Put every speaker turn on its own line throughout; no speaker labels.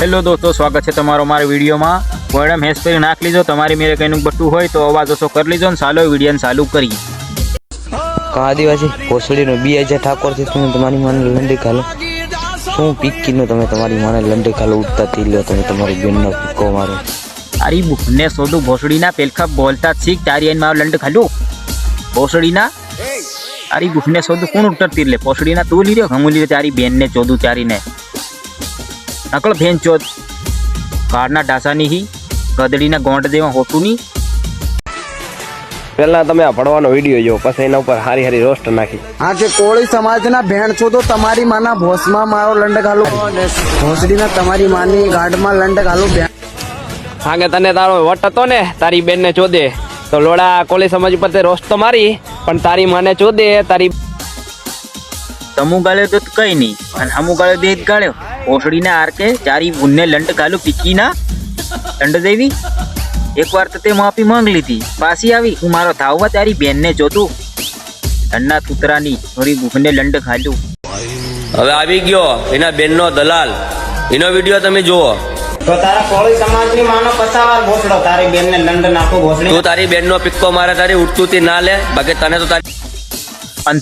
Hello દોસ્તો સ્વાગત છે તમારો મારા વિડીયોમાં. મેડમ હેસ કરી નાખ લીજો તમારી મેરે કંઈનું બટ્ટું હોય તો અવાજ ઓછો કરી લીજો ને ચાલો વિડીયોને ચાલુ કરીએ.
આદિવાસી કોસડીનો બી હજાર ઠાકોરથી તમે તમારી માને લંડી ખાલો. શું પીકીનો તમે તમારી માને લંડી ખાલો ઉડતા થઈ લો તમે તમારી બેનનો પીકો મારો.
તારી બુને સોદું ભોસડીના પેલખા બોલતા શીખ તારી આઈને મારો લંડ ખાલું. ભોસડીના? તારી ગુફને સોદું કોણ ઉતરતી લે ભોસડીના તું લીધો? હમું લીધે તારી બેનને ચોદું ચારીને નકળ ભેન ચોદ. કારના ઢાસાની હી ગદડીના ગોંડ દેવા હોતું નહીં
પહેલા તમે આ ભણવાનો વીડિયો જો પછી એના ઉપર હારી હારી રોસ્ટ નાખી.
હા જે કોળી સમાજના ભેણ છો તો તમારી માના ભોસમાં મારો લંડ ઘાલો ભોસડીના તમારી માની ગાઢમાં લંડ ઘાલો
હાગે તને તારો વટ હતો ને તારી બેનને ચોદે. તો લોડા કોલી સમાજ ઉપર તે રોસ્ટ તો મારી પણ તારી માને ચોદે તારી
તમુ ગાળ્યો તો કઈ નહીં અને અમુ ગાળ્યો દે જ ગાળ્યો. ઓસડીને આરકે ચારી બુનને લંડ ખાલું પીકીના લંડ દેવી. એકવાર તો તે માફી માંગ લીધી. પાછી આવી. હું મારો થાવવા તારી બેનને જોતું. લંડના કૂતરાની થોડી ભૂખને લંડ ખાલ્યું
હવે આવી ગયો એના બેનનો દલાલ. એનો વીડિયો તમે જુઓ.
તો તારા કોળી સમાજની માનો પસાવાર ભોસડો તારી બેનને લંડ નાખો ભોસડી
તું તારી બેનનો પિક્કો મારે તારી ઉઠતું થી ના લે. બાકી તને તો તારી
અને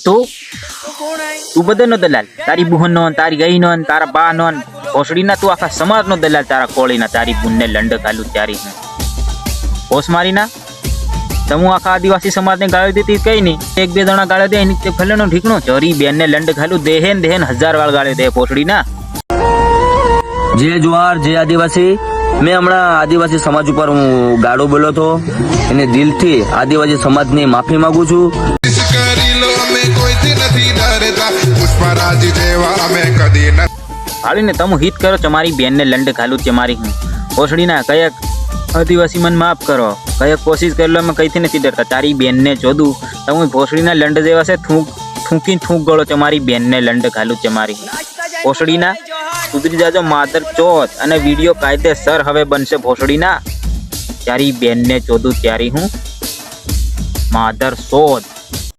તું તું બધાનો દલાલ. તારી બુહન નો તારી ગઈનો ને તારા બાનો ને ઓસડીના તું આખા સમાજનો દલાલ. તારા કોળીના તારી બુનને લંડ ખાલું ચારી હું. હોશ મારીના તમુ આખા આદિવાસી સમાજને ગાળી દીધી કઈ નહીં. એક બે જણા ગાળે દે એની ફલેનો ચોરી બેન બેનને લંડ ખાલું દેહેન દેહેન હજાર વાળ ગાળે દે પોસડીના.
જે જુવાર જે આદિવાસી મેં હમણાં આદિવાસી સમાજ ઉપર હું ગાડો બોલ્યો હતો. એને દિલથી આદિવાસી સમાજની માફી માંગુ છું.
કરી લો અમે કોઈથી નથી ડરતા પુષ્પરાજ જેવા અમે કદી ન
હાલીને તમે હિત કરો તમારી બેનને લંડ ખાલું છે મારી હું. ઓસડીના કયક આદિવાસી મન માફ કરો. કયક કોશિશ કરી લો અમે કઈથી નથી ડરતા. તારી બેનને જોદું તમે ભોસડીના લંડ જેવા છે, થૂંક થૂંકીને થૂંક ગળો તમારી બેનને લંડ ખાલું છે મારી ભોસડીના સુધરી જાજો માધર ચોથ અને વીડિયો કાયદેસર હવે બનશે ભોસડીના. ત્યારે બેનને જોદું ત્યારે હું. માધર શોધ